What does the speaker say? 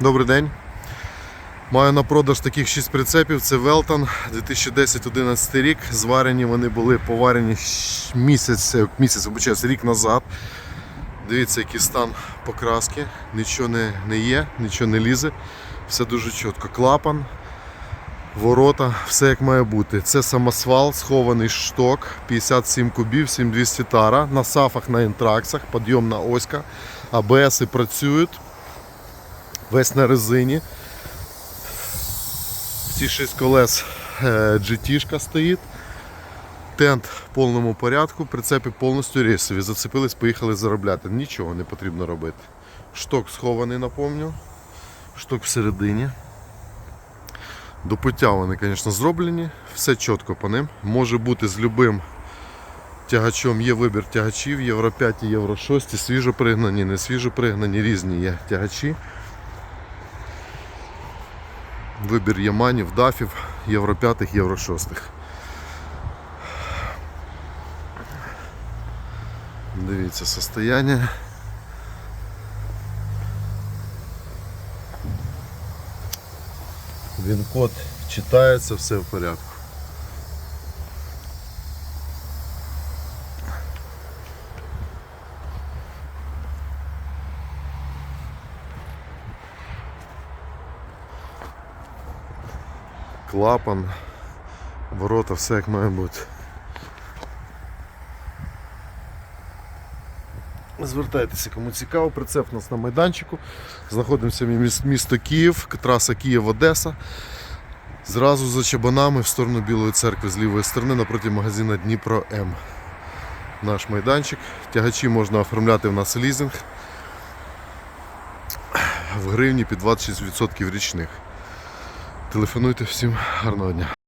Добрий день. Маю на продаж таких 6 прицепів. Це Велтон 2010-11 рік. Зварені вони були поварені місяць, е, місяць вибачаюсь, рік назад. Дивіться, який стан покраски. Нічого не, не є, нічого не лізе. Все дуже чітко. Клапан, ворота, все як має бути. Це самосвал, схований шток, 57 кубів, 7200 тара. На сафах, на інтраксах, підйомна оська. АБСи працюють. Весь на резині. Всі 6 колес е, GT стоїть. Тент в повному порядку, прицепи повністю рейсові. Зацепились, поїхали заробляти. Нічого не потрібно робити. Шток схований, напомню. Шток всередині. До пуття вони, звісно, зроблені. Все чітко по ним. Може бути з любим тягачом. Є вибір тягачів, Євро 5 і Євро 6, свіжо пригнані, не свіжо пригнані, різні є тягачі. Вибір Яманів, дафів, Євро 5, Євро 6. Дивіться состояние. Він код читається, все в порядку. Клапан, ворота, все як має бути. Звертайтеся, кому цікаво, прицеп у нас на майданчику. Знаходимося в місто Київ, траса Київ-Одеса. Зразу за чабанами в сторону Білої церкви з лівої сторони напроти магазина Дніпро М. Наш майданчик. Тягачі можна оформляти в нас лізинг в гривні під 26% річних. Телефонуйте всім гарного дня.